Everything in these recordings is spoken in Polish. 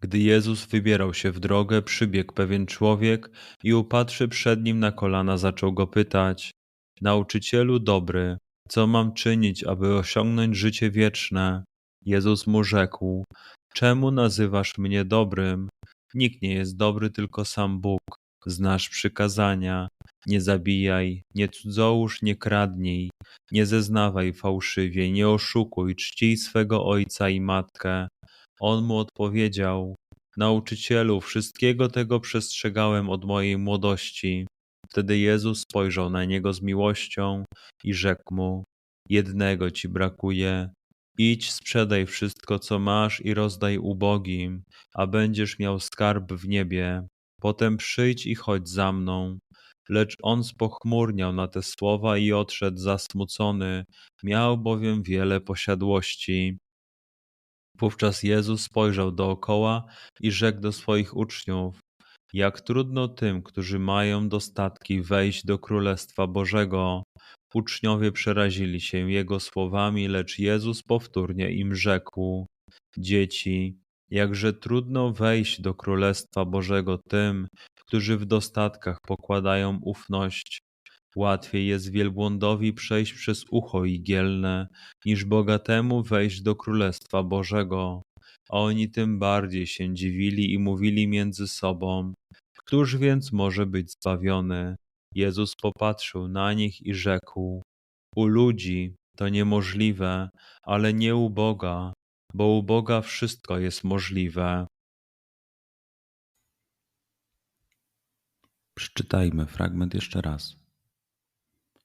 Gdy Jezus wybierał się w drogę, przybiegł pewien człowiek i upatrzy przed nim na kolana, zaczął go pytać: Nauczycielu dobry, co mam czynić, aby osiągnąć życie wieczne? Jezus mu rzekł: Czemu nazywasz mnie dobrym? Nikt nie jest dobry, tylko sam Bóg. Znasz przykazania: nie zabijaj, nie cudzołóż, nie kradnij, nie zeznawaj fałszywie, nie oszukuj, czcij swego ojca i matkę. On mu odpowiedział: Nauczycielu, wszystkiego tego przestrzegałem od mojej młodości. Wtedy Jezus spojrzał na niego z miłością i rzekł mu: Jednego ci brakuje. Idź, sprzedaj wszystko, co masz i rozdaj ubogim, a będziesz miał skarb w niebie. Potem przyjdź i chodź za mną. Lecz on spochmurniał na te słowa i odszedł zasmucony, miał bowiem wiele posiadłości. Wówczas Jezus spojrzał dookoła i rzekł do swoich uczniów: Jak trudno tym, którzy mają dostatki, wejść do Królestwa Bożego. Uczniowie przerazili się Jego słowami, lecz Jezus powtórnie im rzekł: Dzieci, jakże trudno wejść do Królestwa Bożego tym, którzy w dostatkach pokładają ufność Łatwiej jest wielbłądowi przejść przez ucho igielne, niż bogatemu wejść do Królestwa Bożego. Oni tym bardziej się dziwili i mówili między sobą, Któż więc może być zbawiony? Jezus popatrzył na nich i rzekł, u ludzi to niemożliwe, ale nie u Boga, bo u Boga wszystko jest możliwe. Przeczytajmy fragment jeszcze raz.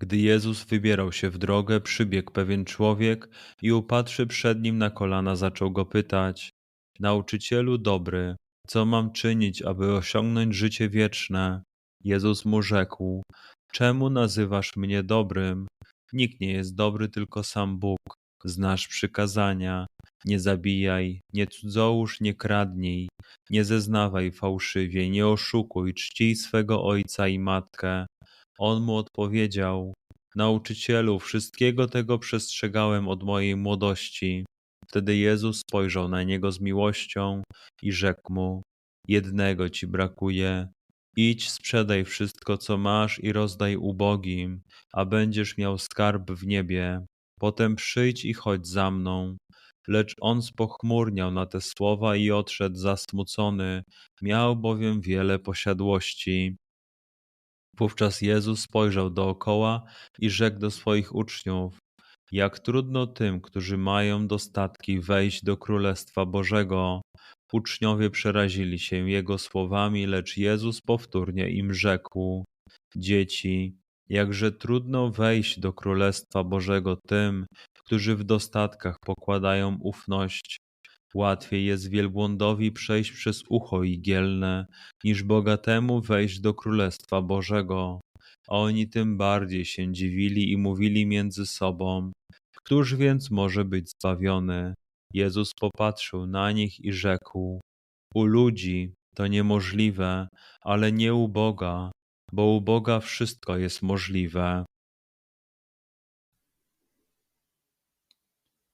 Gdy Jezus wybierał się w drogę, przybiegł pewien człowiek i upatrzy przed nim na kolana, zaczął go pytać: Nauczycielu dobry, co mam czynić, aby osiągnąć życie wieczne? Jezus mu rzekł: Czemu nazywasz mnie dobrym? Nikt nie jest dobry, tylko sam Bóg. Znasz przykazania: nie zabijaj, nie cudzołóż, nie kradnij, nie zeznawaj fałszywie, nie oszukuj, czcij swego ojca i matkę. On mu odpowiedział: Nauczycielu, wszystkiego tego przestrzegałem od mojej młodości. Wtedy Jezus spojrzał na niego z miłością i rzekł mu: Jednego ci brakuje. Idź, sprzedaj wszystko, co masz i rozdaj ubogim, a będziesz miał skarb w niebie. Potem przyjdź i chodź za mną. Lecz on spochmurniał na te słowa i odszedł zasmucony, miał bowiem wiele posiadłości. Wówczas Jezus spojrzał dookoła i rzekł do swoich uczniów: Jak trudno tym, którzy mają dostatki, wejść do Królestwa Bożego. Uczniowie przerazili się Jego słowami, lecz Jezus powtórnie im rzekł: Dzieci, jakże trudno wejść do Królestwa Bożego tym, którzy w dostatkach pokładają ufność Łatwiej jest wielbłądowi przejść przez ucho igielne, niż bogatemu wejść do Królestwa Bożego. Oni tym bardziej się dziwili i mówili między sobą, Któż więc może być zbawiony? Jezus popatrzył na nich i rzekł, u ludzi to niemożliwe, ale nie u Boga, bo u Boga wszystko jest możliwe.